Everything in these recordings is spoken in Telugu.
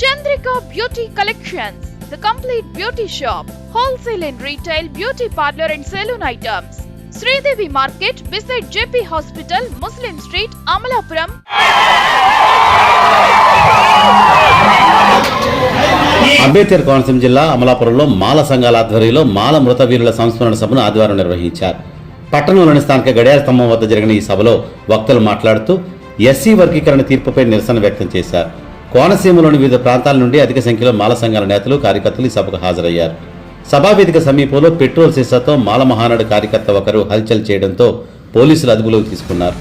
Chandrika beauty collections beauty shop wholesale and beauty parlour and salon items. Sridevi market beside hospital street Amalapuram. Ambedkar Konaseema జిల్లా అమలాపురంలో మాల సంఘాల ఆధ్వర్యంలో మాల మృత వీరుల సంస్మరణ సభను ఆదివారం నిర్వహించారు. పట్టణంలోని స్థానిక గడియార స్తంభం వద్ద జరిగిన ఈ సభలో వక్తలు మాట్లాడుతూ ఎస్సీ వర్గీకరణ తీర్పుపై నిరసన వ్యక్తం చేశారు. కోనసీమలోని వివిధ ప్రాంతాల నుండి అధిక సంఖ్యలో మాల సంఘాల నేతలు కార్యకర్తలు ఈ సభకు హాజరయ్యారు. సభావేదిక సమీపంలో పెట్రోల్ సీసాతో మాల మహానాడు కార్యకర్త ఒకరు హల్చల్ చేయడంతో పోలీసులు అదుపులోకి తీసుకున్నారు.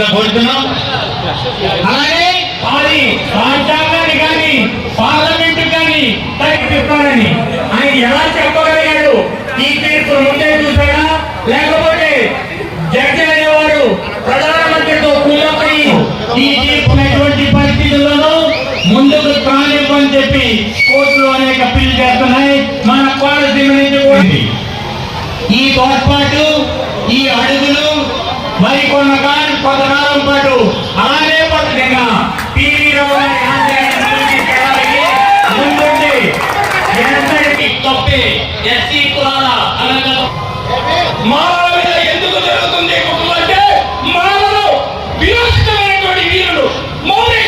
కేటాయించవలసిన కోరుతున్నాం అలాగే వారి రాజ్యాంగాన్ని కానీ పార్లమెంట్ కానీ తగ్గిస్తారని ఆయన ఎలా చెప్పగలిగాడు? ఈ తీర్పు ముందే చూసాడా లేకపోతే జడ్జి అనేవాడు ప్రధానమంత్రితో కూలపడి ఈ తీర్పు ఎటువంటి పరిస్థితుల్లోనూ ముందుకు కానివ్వని చెప్పి కోర్టులు అనేక అప్పీల్ చేస్తున్నాయి. మన కోనసీమ నుంచి ఈ తోడ్పాటు ఈ అడుగులు మరికొన్న కాలం కొంతకాలం పాటు అలానే పట్టుదల పివి ముందుండి. ఎంతటి తప్పే ఎస్సీ కులాల అనగా మానవ ఎందుకు జరుగుతుంది? కుటుంబం అంటే మానవ విరోచితమైనటువంటి వీరులు మౌలిక